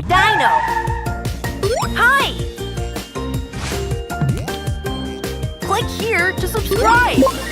Dino! Hi! Click here to subscribe!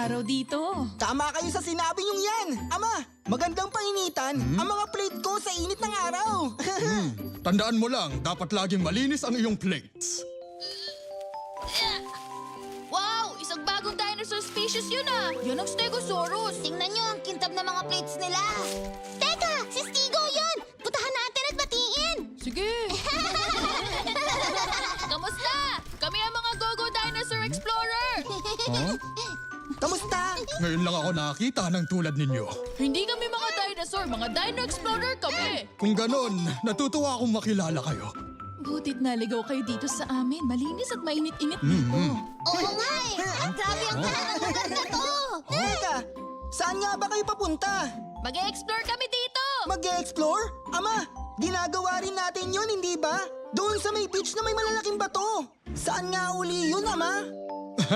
Araw dito. Tama kayo sa sinabi niyong yan! Ama, magandang painitan ang mga plate ko sa init ng araw! Tandaan mo lang, dapat laging malinis ang iyong plates. Wow! Isang bagong dinosaur species yun ah! Yan ang Stegosaurus! Tingnan niyo ang kintab ng mga plates nila! Ngayon lang ako nakakita ng tulad ninyo. Hindi kami mga dinosaur, mga Dino Explorer kami! Kung ganon, natutuwa akong makilala kayo. Butit naligaw kayo dito sa amin. Malinis at mainit-init dito. Oo nga eh! Grabe ang ganda ng lugar na to! Teka, saan nga ba kayo papunta? Mag-explore kami dito! Mag-e-explore? Ama, ginagawa rin natin yun, hindi ba? Doon sa may beach na may malalaking bato. Saan nga uli yun, Ama?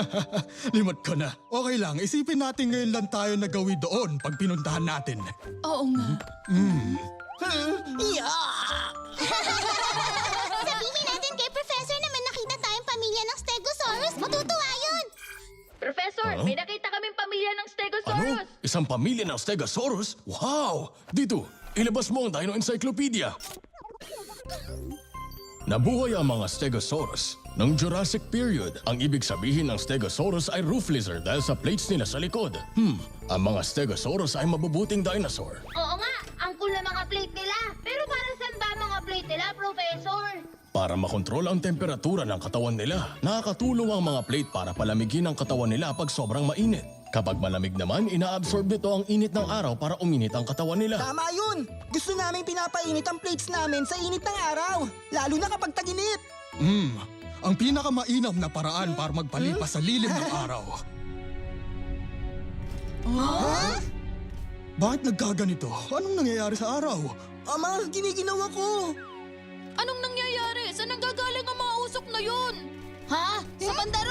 Limot ko na. Okay lang, isipin natin ngayon lang tayo nagawi doon pag pinuntahan natin. Oo nga. Hmm, yeah! Sabihin natin kay Professor na may nakita tayong pamilya ng Stegosaurus. Matutuwa yun! Professor, may nakita kaming pamilya ng Ano? Stegosaurus! Isang pamilya ng Stegosaurus? Wow! Dito, ilabas mo ang Dino Encyclopedia. Nabuhay ang mga Stegosaurus noong Jurassic period. Ang ibig sabihin ng Stegosaurus ay roof lizard dahil sa plates nila sa likod. Hmm, ang mga Stegosaurus ay mabubuting dinosaur. Oo nga, ang cool na mga plate nila. Pero para saan ba mga plate nila, Professor? Para makontrol ang temperatura ng katawan nila, nakakatulong ang mga plate para palamigin ang katawan nila pag sobrang mainit. Kapag malamig naman, ina-absorb nito ang init ng araw para uminit ang katawan nila. Tama yun! Gusto namin pinapainit ang plates namin sa init ng araw. Lalo na kapag taginit. Hmm, ang pinakamainam na paraan para magpalipas sa lilim ng araw. Bakit nagkaganito? Anong nangyayari sa araw? Ama, giniginawa ko. Anong nangyayari? Saan nanggagaling ang mga usok na yun? Ha? Sa banda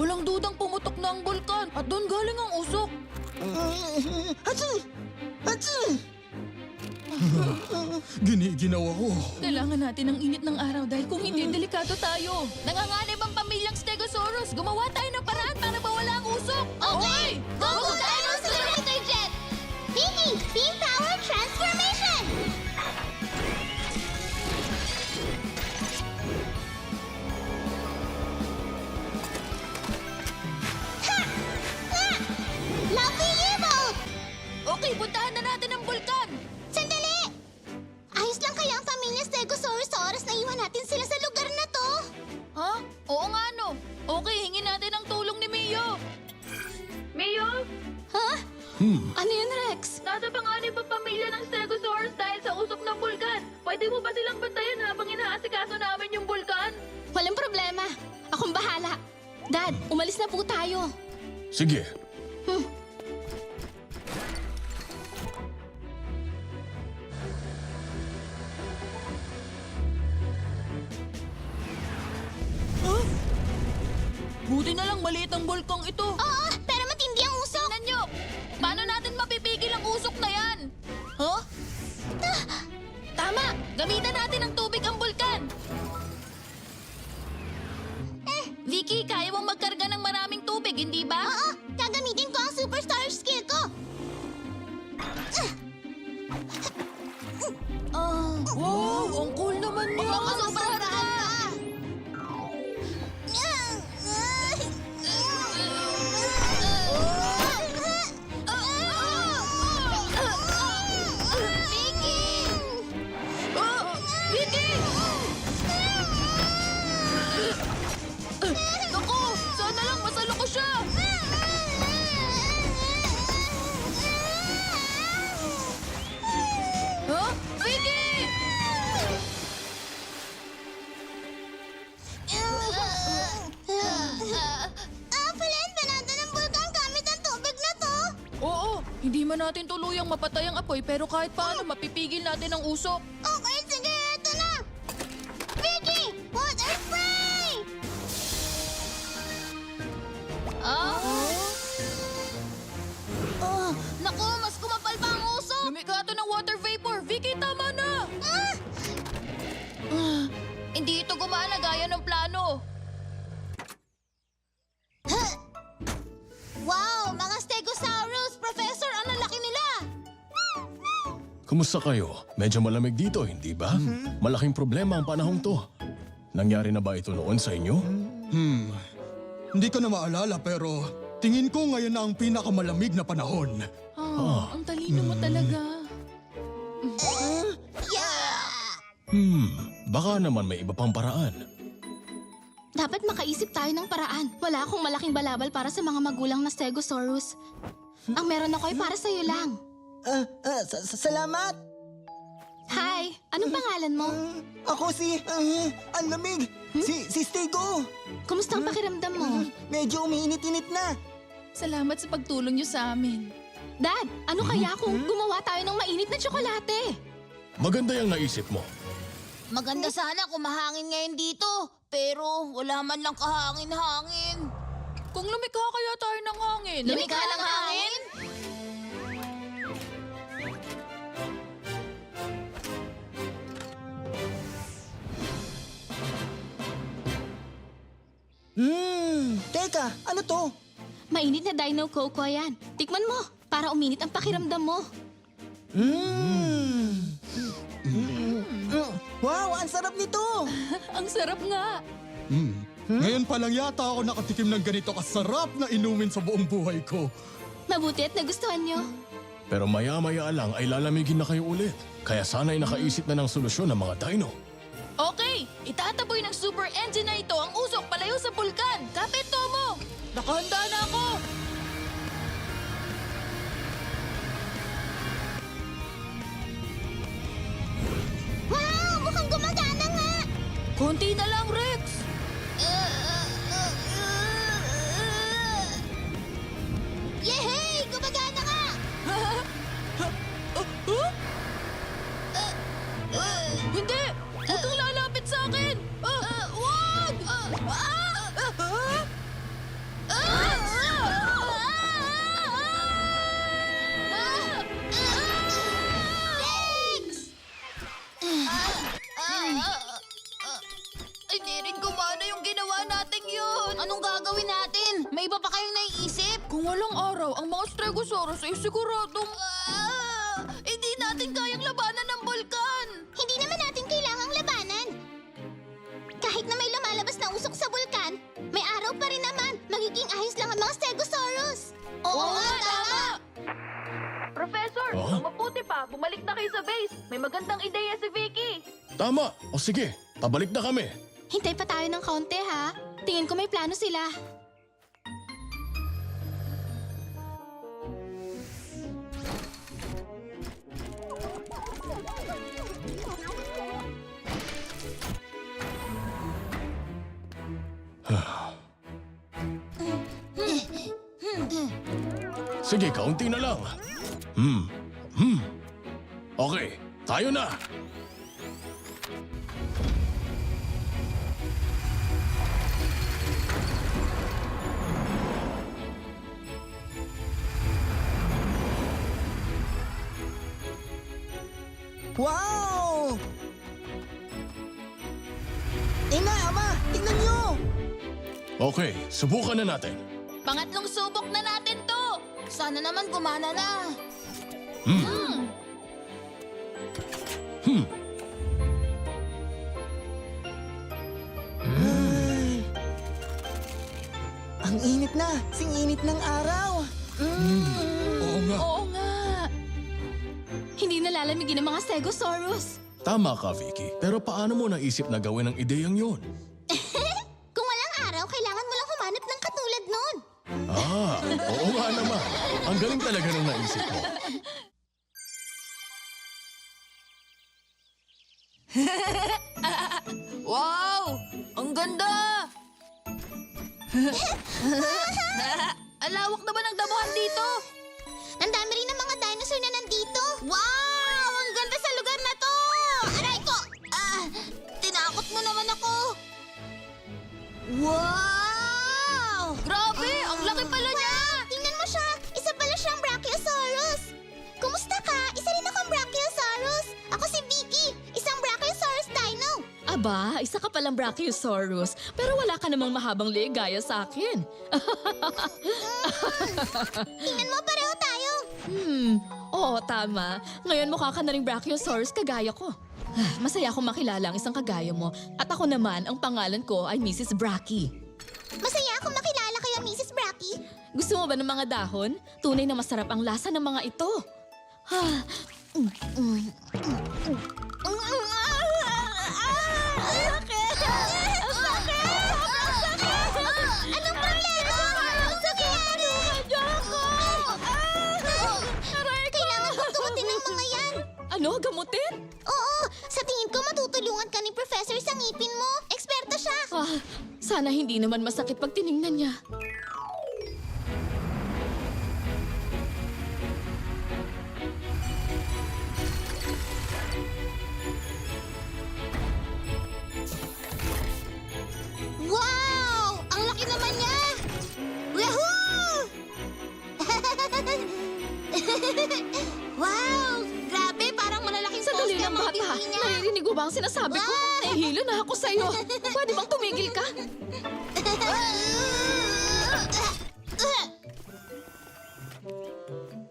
Walang dudang pumutok na ang bulkan at doon galing ang usok. Hatsi! Hatsi! Giniginawa ko. Kailangan natin ng init ng araw dahil kung hindi, delikado tayo. Nanganganib ang pamilyang Stegosaurus. Gumawa tayo ng paraan para mawala ang usok. Okay! Go, go, Jet! Vicky, Beam Power Transformation! Puntahan na natin ang bulkan. Sandali! Ayos lang kaya ang pamilya Stegosaurus sa oras na iwan natin sila sa lugar na to? Ha? Oo nga no. Okay, hingin natin ang tulong ni Mio. Mio? Ha? Ano yun, Rex? Nasa panganib ang pamilya ng Stegosaurus dahil sa usok ng bulkan. Pwede mo ba silang bantayan habang inaasikaso namin yung bulkan? Walang problema. Akong bahala. Dad, umalis na po tayo. Sige, Ah, wow! Ang cool naman niya! Makasubrahan ka! Kahit paano mapipigil natin ang usok. Kumusta kayo? Medyo malamig dito, hindi ba? Malaking problema ang panahong to. Nangyari na ba ito noon sa inyo? Hmm. Hindi ko na maalala pero tingin ko ngayon na ang pinakamalamig na panahon. Ah, ang talino mo talaga. Yeah! Hmm, baka naman may iba pang paraan. Dapat makaisip tayo ng paraan. Wala akong malaking balabal para sa mga magulang na Stegosaurus. Ang meron ako ay para sa'yo lang. Ah, ah, sa- sa- salamat! Hi! Anong pangalan mo? Mm, Ako si... ah, ang lamig! Si, si Stego! Kumusta ang pakiramdam mo? Medyo umiinit-init na. Salamat sa pagtulong niyo sa amin. Dad, ano kaya kung gumawa tayo ng mainit na tsokolate? Maganda yung naisip mo. Maganda sana kung mahangin ngayon dito. Pero wala man lang kahangin-hangin. Kung lumikha kaya tayo ng hangin. Lumikha ng hangin? Hmm, teka, ano to? Mainit na Dino Coco yan. Tikman mo, para uminit ang pakiramdam mo. Hmm. Mm, Wow, ang sarap nito! Ang sarap nga. Hmm. Ngayon pa lang yata ako nakatikim ng ganito kasarap na inumin sa buong buhay ko. Mabuti at nagustuhan nyo. Pero maya-maya lang ay lalamigin na kayo ulit. Kaya sana'y nakaisip na ng solusyon ng mga dino. Okay, itataboy ng super engine na ito ang usok palayo sa bulkan. Kapit, Tomo! Nakahanda na ako! Anong gagawin natin? May iba pa kayong naiisip? Kung walang araw, ang mga Stegosaurus ay siguradong... Ah! Hindi natin kayang labanan ng bulkan! Hindi naman natin kailangang labanan. Kahit na may lumalabas na usok sa bulkan, may araw pa rin naman. Magiging ayos lang ang mga Stegosaurus. Oo, nga, tama. Professor, ang mabuti pa, bumalik na kayo sa base. May magandang ideya si Vicky. Tama! O sige, pabalik na kami. Hintay pa tayo ng kaunti, ha? Tingin ko may plano sila. Sige, kaunti na lang. Hmm. Hmm. Okay, tayo na. Wow! Ina, ama, tingnan nyo! Okay, subukan na natin. Pangatlong subok na natin to. Sana naman gumana na. Hmm. Hmm. Ay. Ang init na, sing init ng araw. Oo nga. Nalalamigin ng mga Stegosaurus. Tama ka, Vicky. Pero paano mo naisip na gawin ang ideyang yun? Kung walang araw, kailangan mo lang humanap ng katulad nun. Ah, oo nga naman. Ang galing talaga ng naisip mo. Wow! Ang ganda! Alawak naman ang damuhan dito! Wow! Grabe! Ang laki pala niya! Tingnan mo siya! Isa pala siyang Brachiosaurus! Kumusta ka? Isa rin akong Brachiosaurus! Ako si Vicky! Isang Brachiosaurus Dino! Aba, isa ka palang Brachiosaurus, pero wala ka namang mahabang leeg gaya sa akin. Hmm. Tingnan mo, pareho tayo! hmm, oo tama. Ngayon mukha ka na rin Brachiosaurus kagaya ko. Ah, Masaya akong makilala ang isang kagaya mo. At ako naman, ang pangalan ko ay Mrs. Brachy. Masaya akong makilala kayo, Mrs. Bracky. Gusto mo ba ng mga dahon? Tunay na masarap ang lasa ng mga ito. Ah, mm, mm, mm, mm. Ang sakit! Ang sakit! Ang sakit! Anong problema? Ang sakit! Kailangan kong gamutin ng mga yan. Ano, gamutin? Oo, Professor sa ngipin mo. Eksperto siya. Ah, sana hindi naman masakit pag tiningnan niya. Ang sinasabi ko? Nahihilo na ako sa'yo. Pwede bang tumigil ka?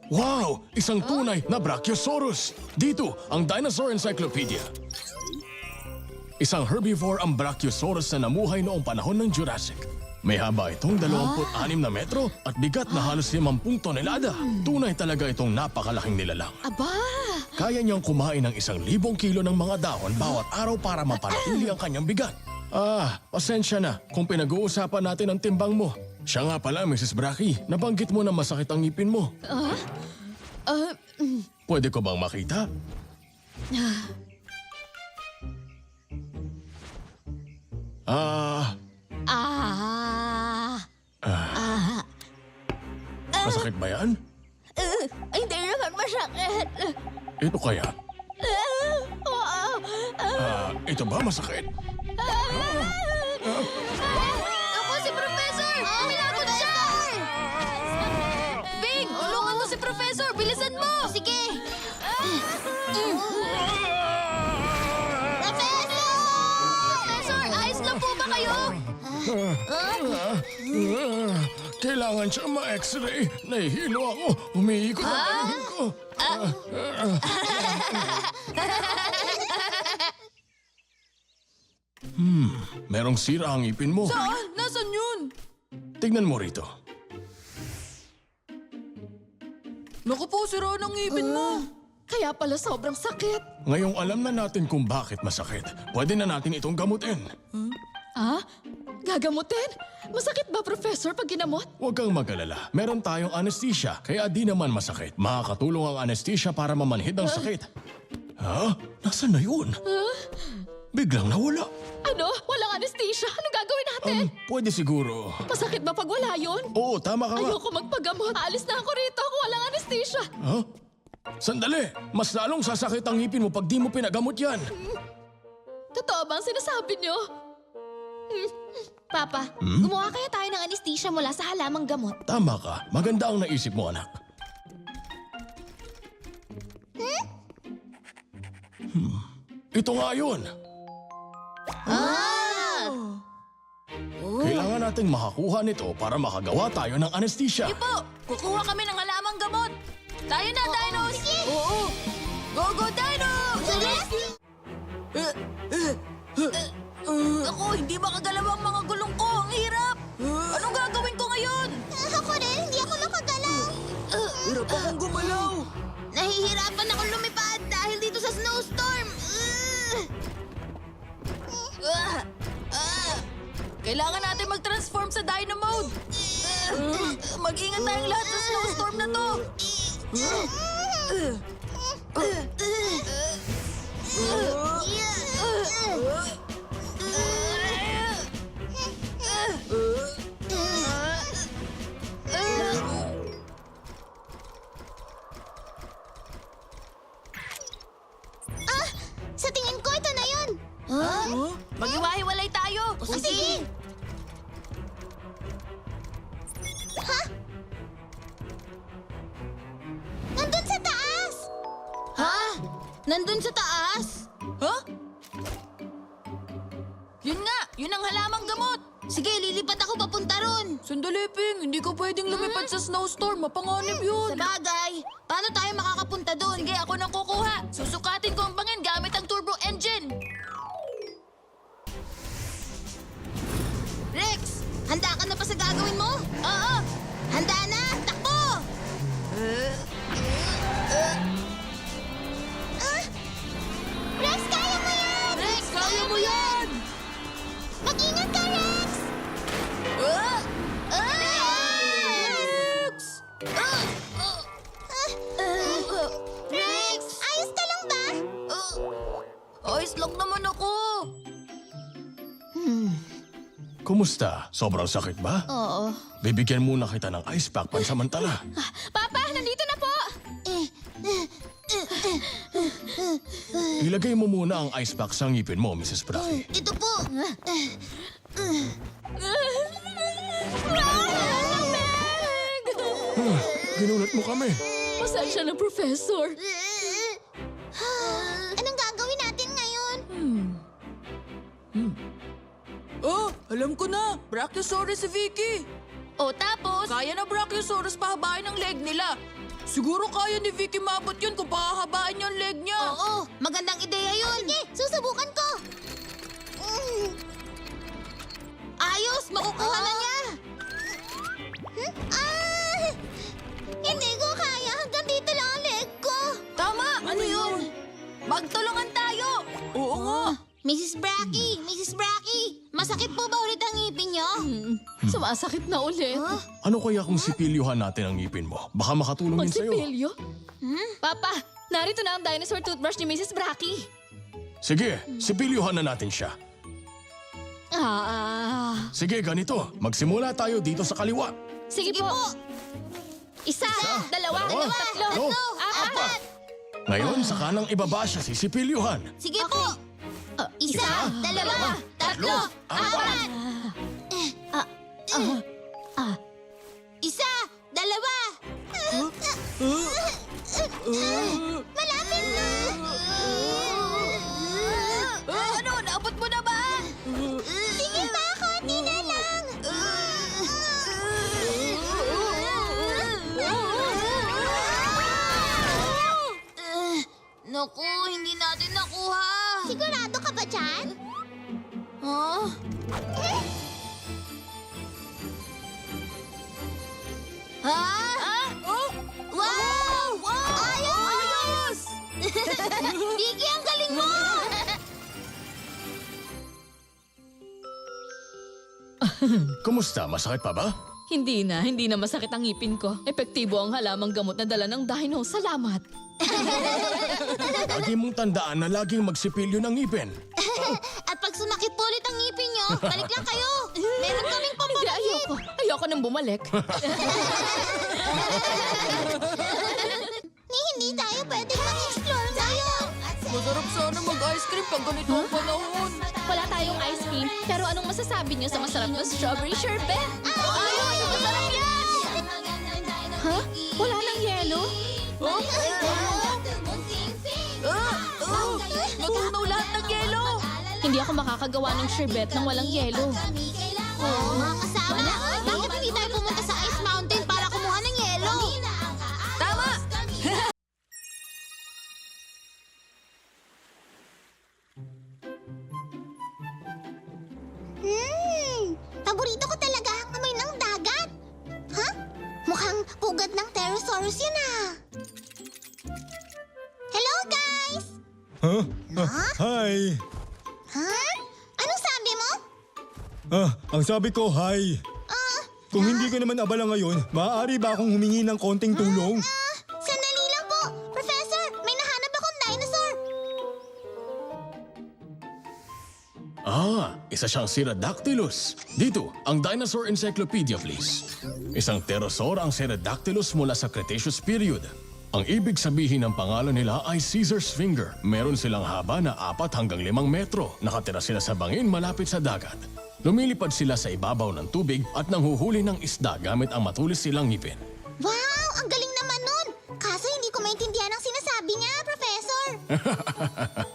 Wow! Isang tunay na Brachiosaurus! Dito, ang Dinosaur Encyclopedia. Isang herbivore ang Brachiosaurus na namuhay noong panahon ng Jurassic. May haba itong 26 na metro at bigat na halos 50 tonelada. Tunay talaga itong napakalaking nilalang. Aba! Kaya niyang kumain ng isang libong kilo ng mga dahon bawat araw para mapanatili ang kanyang bigat. Ah, pasensya na kung pinag-uusapan natin ang timbang mo. Siya nga pala, Mrs. Brachy. Nabanggit mo na masakit ang ngipin mo. Ah, mm, Pwede ko bang makita? Ah, ah, ah. masakit ba yan? Uh, hindi naman masakit. Ito kaya? Uh, oo. Ah, ito ba masakit? Ako si Professor! Umilapot siya! Bing, tulungan mo si Professor! Bilisan mo! Sige! Professor! Professor, ayos lang po ba kayo? Ah, kailangan siya ma-x-ray. Nahihilo ako. Umiikot ang paningin. Hmm, merong sira ang ipin mo. Saan? Nasaan yun? Tignan mo rito. Naku po, sira ng ngipin mo. Kaya pala sobrang sakit. Ngayong alam na natin kung bakit masakit, pwede na natin itong gamutin. Ah? Gagamutin? Masakit ba, Professor, pag ginamot? Huwag kang mag-alala. Meron tayong anesthesia, kaya di naman masakit. Makakatulong ang anesthesia para mamanhid ang sakit. Ha? Nasaan na yun? Biglang nawala. Ano? Walang anesthesia? Anong gagawin natin? Um, pwede siguro. Masakit ba pag wala yun? Oo, tama ka nga. Ayoko magpagamot. Alis na ako rito kung walang anesthesia. Ha? Sandali! Mas lalong sasakit ang ngipin mo pag di mo pinagamot yan. Totoo ba ang sinasabi niyo? Papa, gumawa kaya tayo ng anesthesia mula sa halamang gamot. Tama ka. Maganda ang naisip mo, anak. Hmm. Ito nga yun. Kailangan nating makakuha nito para makagawa tayo ng anesthesia. Po, kukuha kami ng halamang gamot. Tayo na, Dinos! Oo! Go, go, Dino! Ako, hindi makagalaw ang mga tayong lahat sa snowstorm na to. Ah, sa tingin ko ito na yun. Mag-iwahiwalay tayo. O sige. Nandun sa taas! Huh? Yun nga! Yun ang halamang gamot! Sige, lilipat ako papunta ron! Sandali, Ping! Hindi ka pwedeng lumipat hmm? sa snowstorm. Mapanganib hmm, yun. Sabagay! Kumusta? Sobrang sakit ba? Oo. Bibigyan muna kita ng ice pack pansamantala. Papa, nandito na po. Ilagay mo muna ang ice pack sa ngipin mo, Mrs. Bracky. Ito po. Ginulat mo kami. Pasensya na, Professor. Alam ko na. Brachiosaurus si Vicky. O tapos? Kaya na Brachiosaurus pahabain ang leg nila. Siguro kaya ni Vicky mabot yun kung pahahabain niya ang leg niya. Oo, magandang ideya yun. Sige, susubukan ko. Mm. Ayos, makukuha na niya. Mrs. Bracky, Mrs. Bracky, masakit po ba ulit ang ngipin niyo? Sumasakit na ulit. Ano kaya kung sipilyuhan natin ang ngipin mo? Baka makatulong yun sa'yo. Magsipilyo? Papa, narito na ang dinosaur toothbrush ni Mrs. Bracky. Sige, sipilyuhan na natin siya. Ah, Sige, ganito. Magsimula tayo dito sa kaliwa. sige, po. Isa, dalawa, dalawa, tatlo, tatlo, apat. Ngayon, sa kanang ibaba siya sisipilyuhan. Sige po. Isa, dalawa, tatlo, apat. Isa, Dyan? Huh? Ha? Oh? Wow! Ayos! Vicky, ang galing mo! Kumusta? Masakit pa ba? Hindi na, hindi na masakit ang ngipin ko. Epektibo ang halamang gamot na dala ng dino. Salamat. Lagi mong tandaan na laging magsipilyo ng ngipin. At pag sumakit po ulit ang ngipin nyo, balik lang kayo. Meron kaming Hindi, ayoko. Ayoko nang bumalik. Ni hindi tayo pwedeng mag-explore ngayon. Masarap sana mag-ice cream pag ganito ang panahon. Wala tayong ice cream, pero anong masasabi niyo sa masarap na strawberry sherbet? Ayos! Masarap yan! Ha? Wala nang yelo? Natunaw lahat ng yelo. Hindi ako makakagawa ng sherbet nang walang yelo. Oh, mga kasama, Pugad ng Pterosaurus yun ah. Hello, guys! Huh? hi! Ha? Anong sabi mo? Ah, ang sabi ko, hi. Ah, Kung hindi ka naman abala ngayon, maaari ba akong humingi ng konting tulong? ah, isa siyang Ceratodactylus. Dito, ang Dinosaur Encyclopedia, please. Isang pterosaur ang Ceratodactylus mula sa Cretaceous period. Ang ibig sabihin ng pangalan nila ay Caesar's Finger. Meron silang haba na 4 hanggang 5 metro. Nakatira sila sa bangin malapit sa dagat. Lumilipad sila sa ibabaw ng tubig at nanghuhuli ng isda gamit ang matulis silang ngipin. Wow, ang galing naman nun. Kaso hindi ko maintindihan ang sinasabi niya, Professor.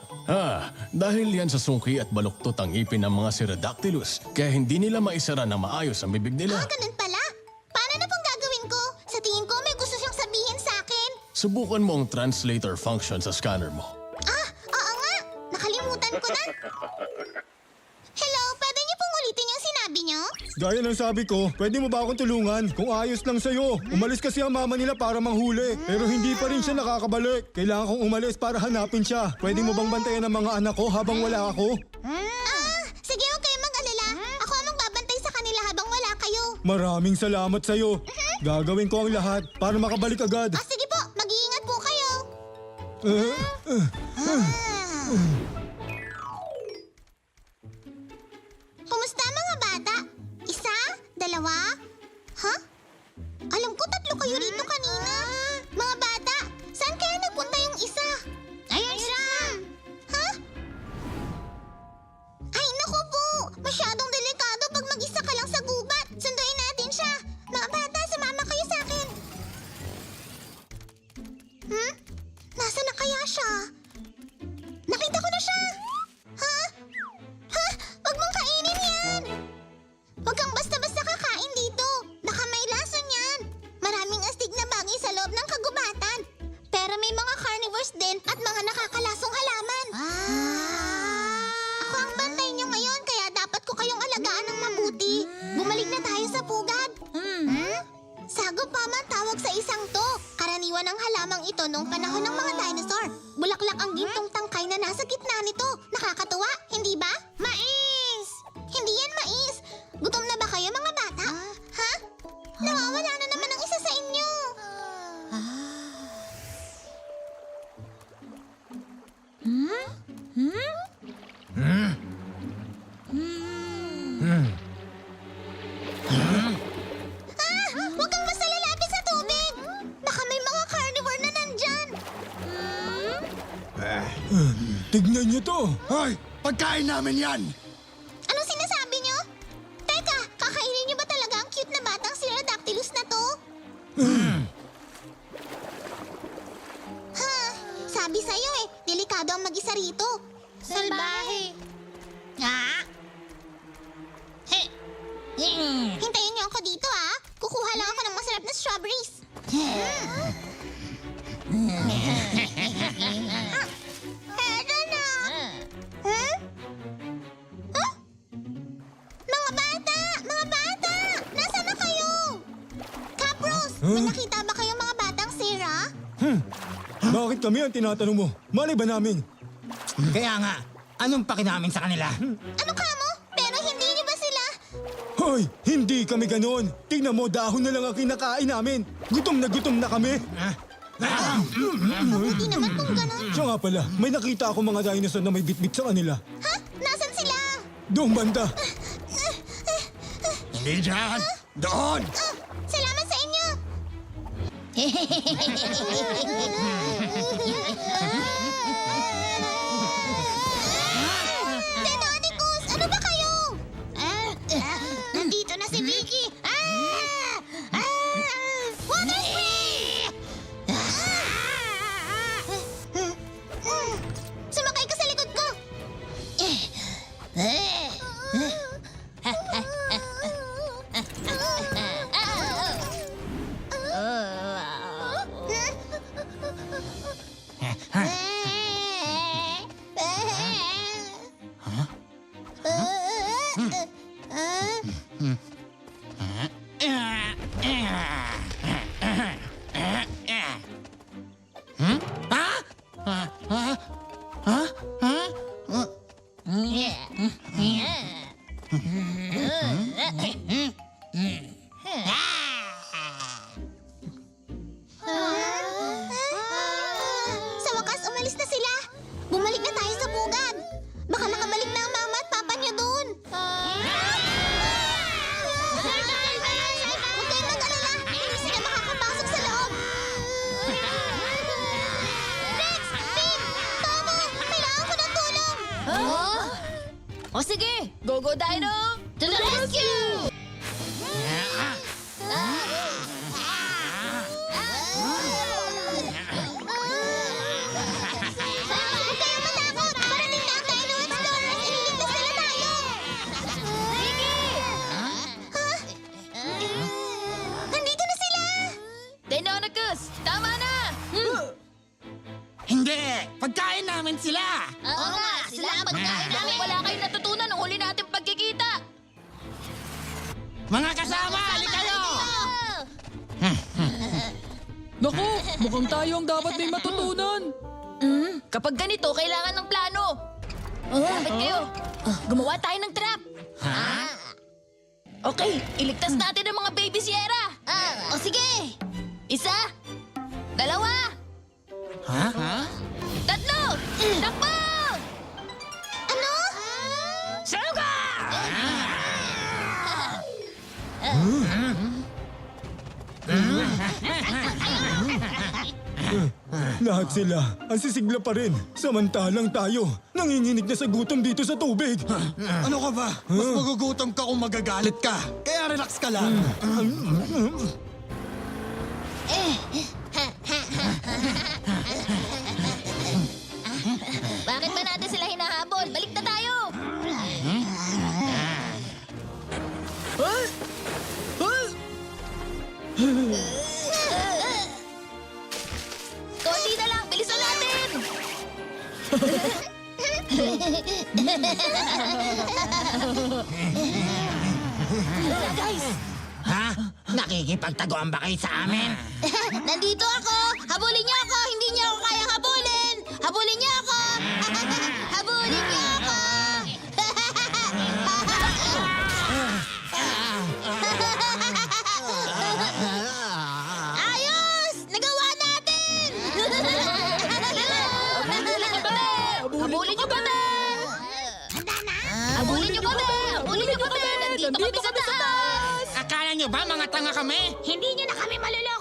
Ah, dahil yan sa sungki at baluktot ang ipin ng mga Pterodactylus, kaya hindi nila maisara ng maayos ang bibig nila. Ah, ganun pala. Paano na pong gagawin ko? Sa tingin ko may gusto siyang sabihin sa akin. Subukan mo ang translator function sa scanner mo. Ah, oo nga. Nakalimutan ko na. Gaya ng sabi ko, pwede mo ba akong tulungan? Kung ayos lang sa'yo. Umalis kasi ang mama nila para manghuli. Pero hindi pa rin siya nakakabalik. Kailangan kong umalis para hanapin siya. Pwede mo bang bantayan ang mga anak ko habang wala ako? Ah, sige, huwag kayong mag-alala. Ako ang magbabantay sa kanila habang wala kayo. Maraming salamat sa'yo. Gagawin ko ang lahat para makabalik agad. Ah, sige po, mag-iingat po kayo. Eh, eh. Kumusta ko tatlo kayo rito kanina. Niyo to. Hoy! Pagkain namin yan! Capros, may nakita ba kayong mga batang Sarah? Bakit kami ang tinatanong mo? Mali ba namin? Kaya nga, anong paki namin sa kanila? Ano ka mo? Pero hindi niyo ba sila? Hoy, hindi kami ganon. Tingnan mo, dahon na lang ang kinakain namin. Gutom na gutom na kami. Mabuti naman kung ganun. Siya nga pala, may nakita ako mga dinosaur na may bitbit sa kanila. Ha? Nasaan sila? Doong banda. Hindi dyan! Doon! めっちゃいい! Naku, mukhang tayo ang dapat may matutunan. Kapag ganito, kailangan ng plano. Dapat kayo. Gumawa tayo ng trap. Okay, iligtas natin ang mga baby Sierra. O sige. Isa, dalawa, Ha? tatlo, takbo! Ano? Lahat sila, ang sisigla pa rin. Samantalang tayo, nanginginig na sa gutom dito sa tubig. Ano ka ba? Mas magugutom ka kung magagalit ka. Kaya relax ka lang. Bakit ba natin sila hinahabol? Balik na tayo! Konti Nakikipagtaguan ba kayo sa amin? Nandito ako! Habulin niyo ako! Hindi niyo ako kayang habulin! Habulin niyo ako! habulin niyo ako! Ayos! Nagawa natin! Habulin niyo kami! Handa na? Habulin niyo kami! Habulin niyo kami! Nandito kami sa taas! Nyo ba mga tanga kami? Hindi niyo na kami maluloko!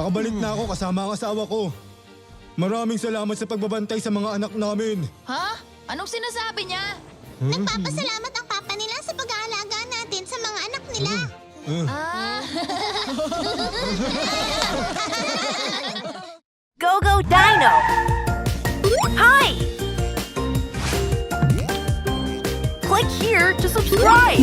Nakabalik na ako kasama ang asawa ko. Maraming salamat sa pagbabantay sa mga anak namin. Ha? Anong sinasabi niya? Nagpapasalamat ang papa nila sa pag-aalaga natin sa mga anak nila. Ah, Go Go Dino! Hi! Click here to subscribe!